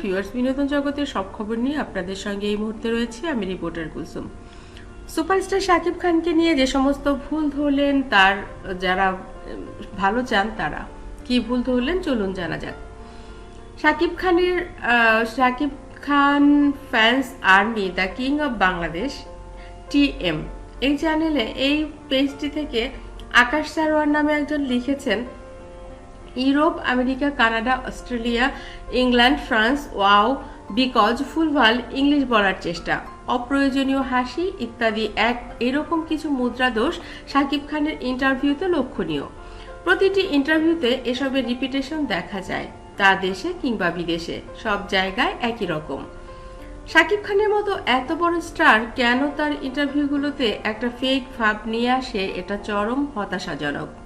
Viewers বিনোদন জগতের সব খবর নিয়ে আপনাদের সঙ্গে এই মুহূর্তে রয়েছে আমি রিপোর্টার কুলসুম। সুপারস্টার শাকিব খানকে নিয়ে যে সমস্ত ভুল ধরলেন, তার, যারা ভালো চান তারা। কি ভুল ধরলেন? চলুন জানা যাক। শাকিব খানের Shakib Khan fans army the king of Bangladesh TM এই চ্যানেলে এই পেজটি থেকে আকাশ সারোয়ার নামে একজন লিখেছেন Europe, America, Canada, Australia, England, France, wow, because ফুলভাল English বলার চেষ্টা। অপ্রয়োজনীয় হাসি ইত্যাদি এক এরকম কিছু মুদ্রা দোষ শাকিব খানের ইন্টারভিউতে লক্ষণীয়। প্রতিটি ইন্টারভিউতে এসবের রিপিটেশন দেখা যায়, তা দেশে কিংবা বিদেশে, সব জায়গায় একই রকম। শাকিব খানের মতো এত বড় স্টার কেন তার ইন্টারভিউগুলোতে একটা ফেক ভাব নিয়ে আসে, এটা চরম হতাশাজনক।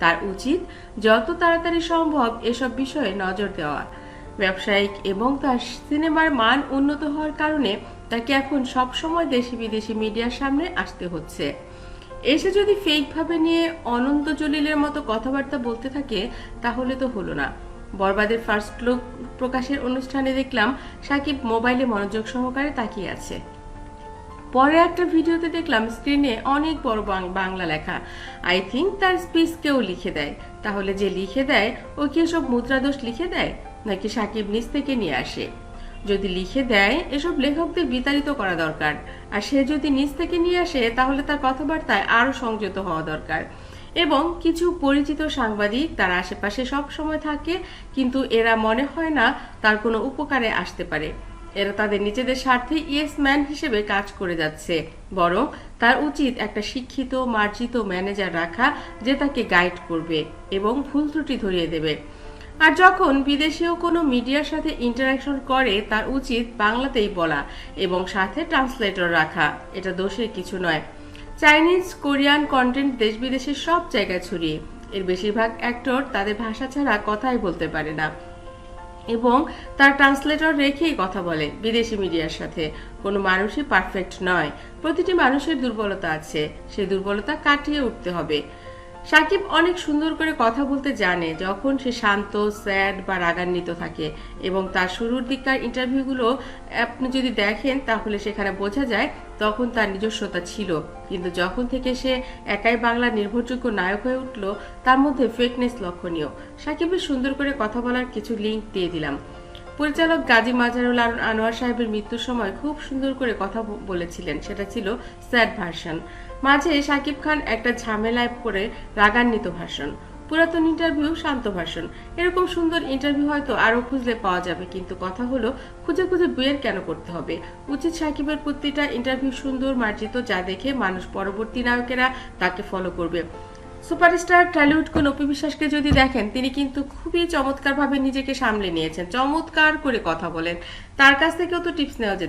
তার উচিত যত তাড়াতাড়ি সম্ভব এসব বিষয়ে নজর দেওয়া। ব্যবসায়িক এবং তার সিনেমার মান উন্নত হওয়ার কারণে তাকে এখন সব সময় দেশি বিদেশি মিডিয়ার সামনে আসতে হচ্ছে। এসে যদি ফেকভাবে নিয়ে অনন্ত জলিলের মতো কথাবার্তা বলতে থাকে, তাহলে তো হলো না। বরবাদের ফার্স্ট লুক প্রকাশের অনুষ্ঠানে দেখলাম সাকিব মোবাইলে মনোযোগ সহকারে তাকিয়ে আছে। পরে একটা ভিডিওতে দেখলাম স্ক্রিনে অনেক বড় বাংলা লেখা। আই থিঙ্ক তার স্পিচ কেউ লিখে দেয়। তাহলে যে লিখে দেয়, ও কি এসব মুদ্রাদোষ লিখে দেয়? নাকি সাকিব নিজ থেকে নিয়ে আসে? যদি লিখে দেয়, এসব লেখকদের বিতাড়িত করা দরকার। আর সে যদি নিজ থেকে নিয়ে আসে, তাহলে তার কথাবার্তায় আরও সংযত হওয়া দরকার। এবং কিছু পরিচিত সাংবাদিক তার আশেপাশে সব সময় থাকে, কিন্তু এরা মনে হয় না তার কোনো উপকারে আসতে পারে। এরা তাদের নিজেদের স্বার্থে ইয়েস ম্যান হিসেবে কাজ করে যাচ্ছে। বরং তার উচিত একটা শিক্ষিত, মার্জিত ম্যানেজার রাখা যে তাকে গাইড করবে এবং ভুল ত্রুটি ধরিয়ে দেবে। আর যখন বিদেশীয় কোনো মিডিয়ার সাথে ইন্টারাকশন করে, তার উচিত বাংলাতেই বলা এবং সাথে ট্রান্সলেটর রাখা। এটা দোষের কিছু নয়। চাইনিজ কোরিয়ান কন্টেন্ট দেশ বিদেশের সব জায়গায় ছড়িয়ে, এর বেশিরভাগ অ্যাক্টর তাদের ভাষা ছাড়া কথাই বলতে পারে না। এবং তার ট্রান্সলেটর রেখেই কথা বলে বিদেশি মিডিয়ার সাথে। কোনো মানুষই পারফেক্ট নয়। প্রতিটি মানুষের দুর্বলতা আছে। সেই দুর্বলতা কাটিয়ে উঠতে হবে। সাকিব অনেক সুন্দর করে কথা বলতে জানে যখন সে শান্ত, স্যাড বা রাগান্বিত থাকে। এবং তার শুরুর দিককার ইন্টারভিউগুলো আপনি যদি দেখেন তাহলে সেখানে বোঝা যায় তখন তার নিজস্বতা ছিল। কিন্তু যখন থেকে সে একাই বাংলার নির্ভরযোগ্য নায়ক হয়ে উঠল, তার মধ্যে ফেকনেস লক্ষণীয়। সাকিবের সুন্দর করে কথা বলার কিছু লিঙ্ক দিয়ে দিলাম। পরিচালক গাজী মাজারুল আন- আনোয়ার সাহেবের মৃত্যুর সময় খুব সুন্দর করে কথা বলেছিলেন, সেটা ছিল স্যাড ভার্সন। মাঝে সাকিব খান একটা ঝামেলায় পড়ে রাগান্বিত ভার্সন। পুরাতন ইন্টারভিউ, শান্ত ভার্সন। এরকম সুন্দর ইন্টারভিউ হয়তো আরও খুঁজলে পাওয়া যাবে, কিন্তু কথা হলো খুঁজে খুঁজে বিয়ের কেন করতে হবে? উচিত সাকিবের প্রতিটা ইন্টারভিউ সুন্দর, মার্জিত, যা দেখে মানুষ পরবর্তী নায়কেরা তাকে ফলো করবে। সুপারস্টার টলিউড কোন অপি বিশ্বাসকে যদি দেখেন, তিনি কিন্তু খুবই চমৎকারভাবে নিজেকে সামলে নিয়েছেন, চমৎকার করে কথা বলেন। তার কাছ থেকেও তো টিপস নেওয়া যেতে